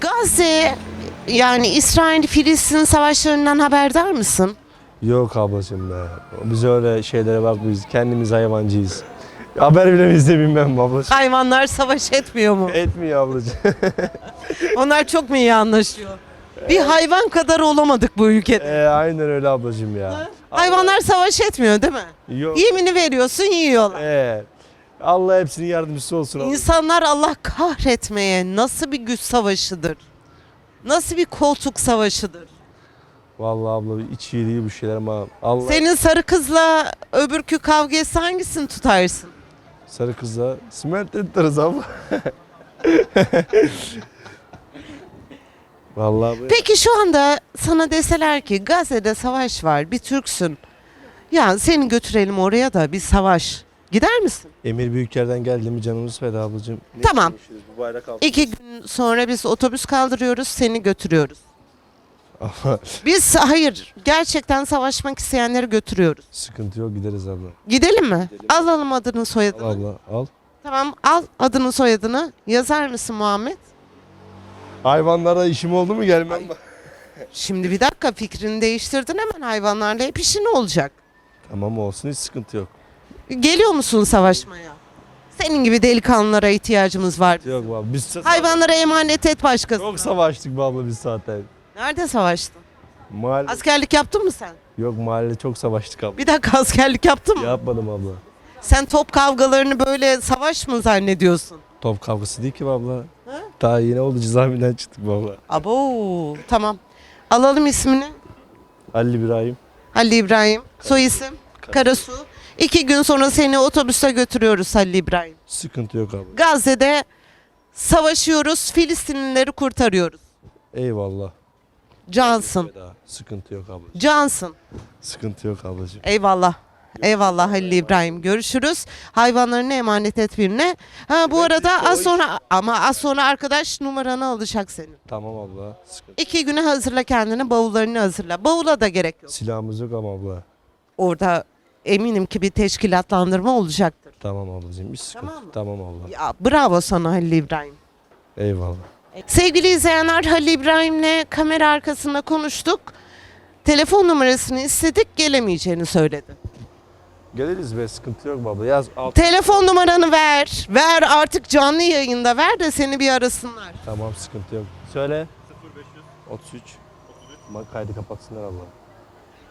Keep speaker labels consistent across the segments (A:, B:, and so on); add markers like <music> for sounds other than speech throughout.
A: Gazze yani İsrail-Filistin savaşlarından haberdar mısın?
B: Yok ablacığım be. Biz öyle şeylere bak biz kendimiz hayvancıyız. Haber bile bizde bilmem ablacığım.
A: Hayvanlar savaş etmiyor mu?
B: Etmiyor ablacığım. <laughs>
A: Onlar çok mu iyi anlaşıyor? Bir hayvan kadar olamadık bu ülkede.
B: e, aynen öyle ablacığım ya.
A: Hayvanlar savaş etmiyor değil mi?
B: Yok.
A: Yemini veriyorsun yiyorlar.
B: E, Allah hepsinin yardımcısı olsun.
A: İnsanlar Allah kahretmeye nasıl bir güç savaşıdır? Nasıl bir koltuk savaşıdır?
B: Vallahi abla iyi değil bu şeyler ama Allah
A: Senin sarı kızla öbürkü kavga etse hangisini tutarsın?
B: sarı kızla simert ettiririz abla. <laughs> Vallahi bu
A: Peki şu anda sana deseler ki Gazze'de savaş var, bir Türksün. Ya seni götürelim oraya da bir savaş. Gider misin?
B: Emir Büyüker'den geldi mi canımız feda ablacığım. Ne
A: Tamam.
B: Bu bayrak.
A: İki gün sonra biz otobüs kaldırıyoruz, seni götürüyoruz.
B: Ama
A: Biz hayır, gerçekten savaşmak isteyenleri götürüyoruz.
B: sıkıntı yok gideriz abla.
A: Gidelim mi? Alalım adını soyadını.
B: Al abla al.
A: Tamam al adını soyadını. Yazar mısın Muhammed?
B: Hayvanlara işim oldu mu gelmem.
A: Şimdi bir dakika fikrini değiştirdin hemen hayvanlarla hep işin olacak.
B: Tamam olsun hiç sıkıntı yok.
A: Geliyor musun savaşmaya? Senin gibi delikanlılara ihtiyacımız var.
B: Yok abla biz
A: Hayvanlara emanet et başkasına.
B: çok savaştık be abla biz zaten.
A: Nerede savaştın?
B: Mahalle...
A: Askerlik yaptın mı sen?
B: Yok mahallede çok savaştık abla.
A: Bir dakika askerlik yaptın mı?
B: Yapmadım abla.
A: Sen top kavgalarını böyle savaş mı zannediyorsun?
B: Top kavgası değil ki be abla.
A: Ha?
B: Daha yeni oldu cezaevinden çıktık be abla.
A: Abo tamam. Alalım ismini.
B: Ali İbrahim.
A: Halil İbrahim. Soy isim? Karasu. İki gün sonra seni otobüste götürüyoruz Halil İbrahim.
B: Sıkıntı yok abla.
A: Gazze'de savaşıyoruz. Filistinlileri kurtarıyoruz.
B: Eyvallah.
A: Cansın.
B: Veda. Sıkıntı yok abla.
A: Cansın.
B: Sıkıntı yok ablacığım.
A: Eyvallah. Eyvallah Halil İbrahim. Görüşürüz. Hayvanlarını emanet et birine. Ha bu arada az sonra ama az sonra arkadaş numaranı alacak senin.
B: Tamam abla. Sıkıntı.
A: İki güne hazırla kendini, bavullarını hazırla. Bavula da gerek yok.
B: Silahımız yok ama abla.
A: Orada eminim ki bir teşkilatlandırma olacaktır.
B: Tamam ablacığım. Hiç sıkıntı.
A: Tamam
B: Tamam,
A: mı?
B: abla.
A: Ya bravo sana Halil İbrahim.
B: Eyvallah.
A: Sevgili izleyenler Halil İbrahim'le kamera arkasında konuştuk. Telefon numarasını istedik gelemeyeceğini söyledi.
B: Geliriz be sıkıntı yok abla. Yaz alt.
A: Telefon numaranı ver. Ver artık canlı yayında ver de seni bir arasınlar.
B: Tamam sıkıntı yok. Söyle. 0500 33 Bak kaydı kapatsınlar abla.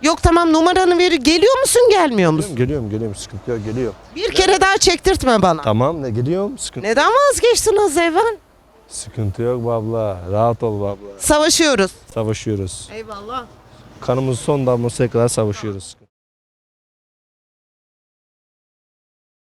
A: Yok tamam numaranı ver. Geliyor musun gelmiyor musun?
B: Geliyorum geliyorum geliyorum sıkıntı yok geliyor.
A: Bir kere daha çektirtme bana.
B: Tamam ne geliyorum sıkıntı.
A: Neden vazgeçtin az evvel?
B: Sıkıntı yok abla. Rahat ol abla.
A: Savaşıyoruz.
B: Savaşıyoruz.
A: Eyvallah.
B: Kanımız son damlasına kadar savaşıyoruz.